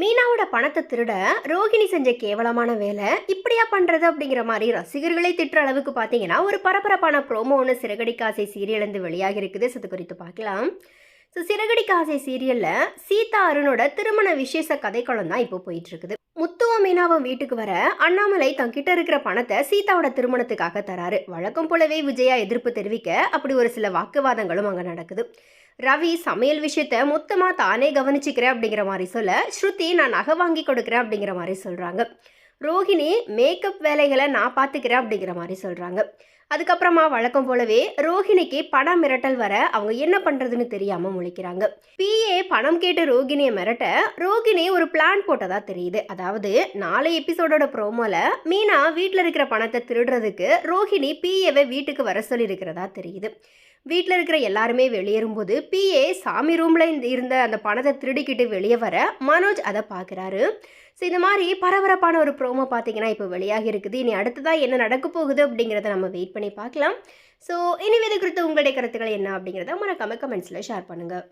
மீனாவோட பணத்தை திருட ரோகிணி செஞ்ச கேவலமான வேலை இப்படியா பண்றது அப்படிங்கிற மாதிரி ரசிகர்களை திட்டுற அளவுக்கு பார்த்தீங்கன்னா ஒரு பரபரப்பான ப்ரோமோ ஒன்று சிறகடி காசை சீரியலேருந்து வெளியாகி இருக்குது. ஸோ அது குறித்து பார்க்கலாம். ஸோ சிறகடி காசை சீரியலில் சீதா அருணோட திருமண விசேஷ கதைக்களம் தான் இப்போ போயிட்டு இருக்குது முத்துவ மீனாவும் வீட்டுக்கு வர அண்ணாமலை தங்கிட்ட இருக்கிற பணத்தை சீதாவோட திருமணத்துக்காக தராரு. வழக்கம் போலவே விஜயா எதிர்ப்பு தெரிவிக்க அப்படி ஒரு சில வாக்குவாதங்களும் அங்கே நடக்குது. ரவி சமையல் விஷயத்த மொத்தமாக தானே கவனிச்சுக்கிறேன் அப்படிங்கிற மாதிரி சொல்ல ஸ்ருதி நான் நகை வாங்கி கொடுக்குறேன் அப்படிங்கிற மாதிரி சொல்கிறாங்க ரோஹிணி மேக்கப் வேலைகளை நான் பார்த்துக்கிறேன் அப்படிங்கிற மாதிரி சொல்கிறாங்க அதுக்கப்புறமா வழக்கம் போலவே ரோஹிணிக்கு பணம் மிரட்டல் வர அவங்க என்ன பண்ணுறதுன்னு தெரியாமல் முழிக்கிறாங்க. பிஏ பணம் கேட்டு ரோகிணியை மிரட்ட ரோகிணி ஒரு பிளான் போட்டதா தெரியுது. அதாவது நாளை எபிசோடோட ப்ரோமோல மீனா வீட்டில் இருக்கிற பணத்தை திருடுறதுக்கு ரோஹிணி பிஏவை வீட்டுக்கு வர சொல்லியிருக்கிறதா தெரியுது. வீட்டில் இருக்கிற எல்லாருமே வெளியேறும்போது பிஏ சாமி ரூமில் இருந்த அந்த பணத்தை திருடிக்கிட்டு வெளியே வர மனோஜ் அதை பார்க்குறாரு. ஸோ இந்த மாதிரி பரபரப்பான ஒரு ப்ரோ ப்ரோமோ பார்த்தீங்கன்னா இப்போ வெளியாகி இருக்குது. இனி அடுத்ததாக என்ன நடக்க போகுது அப்படிங்கிறத நம்ம வெயிட் பண்ணி பார்க்கலாம். ஸோ இனி இது குறித்து உங்களுடைய கருத்துக்கள் என்ன அப்படிங்கிறத மறக்காமல் கமெண்ட்ஸில் ஷேர் பண்ணுங்கள்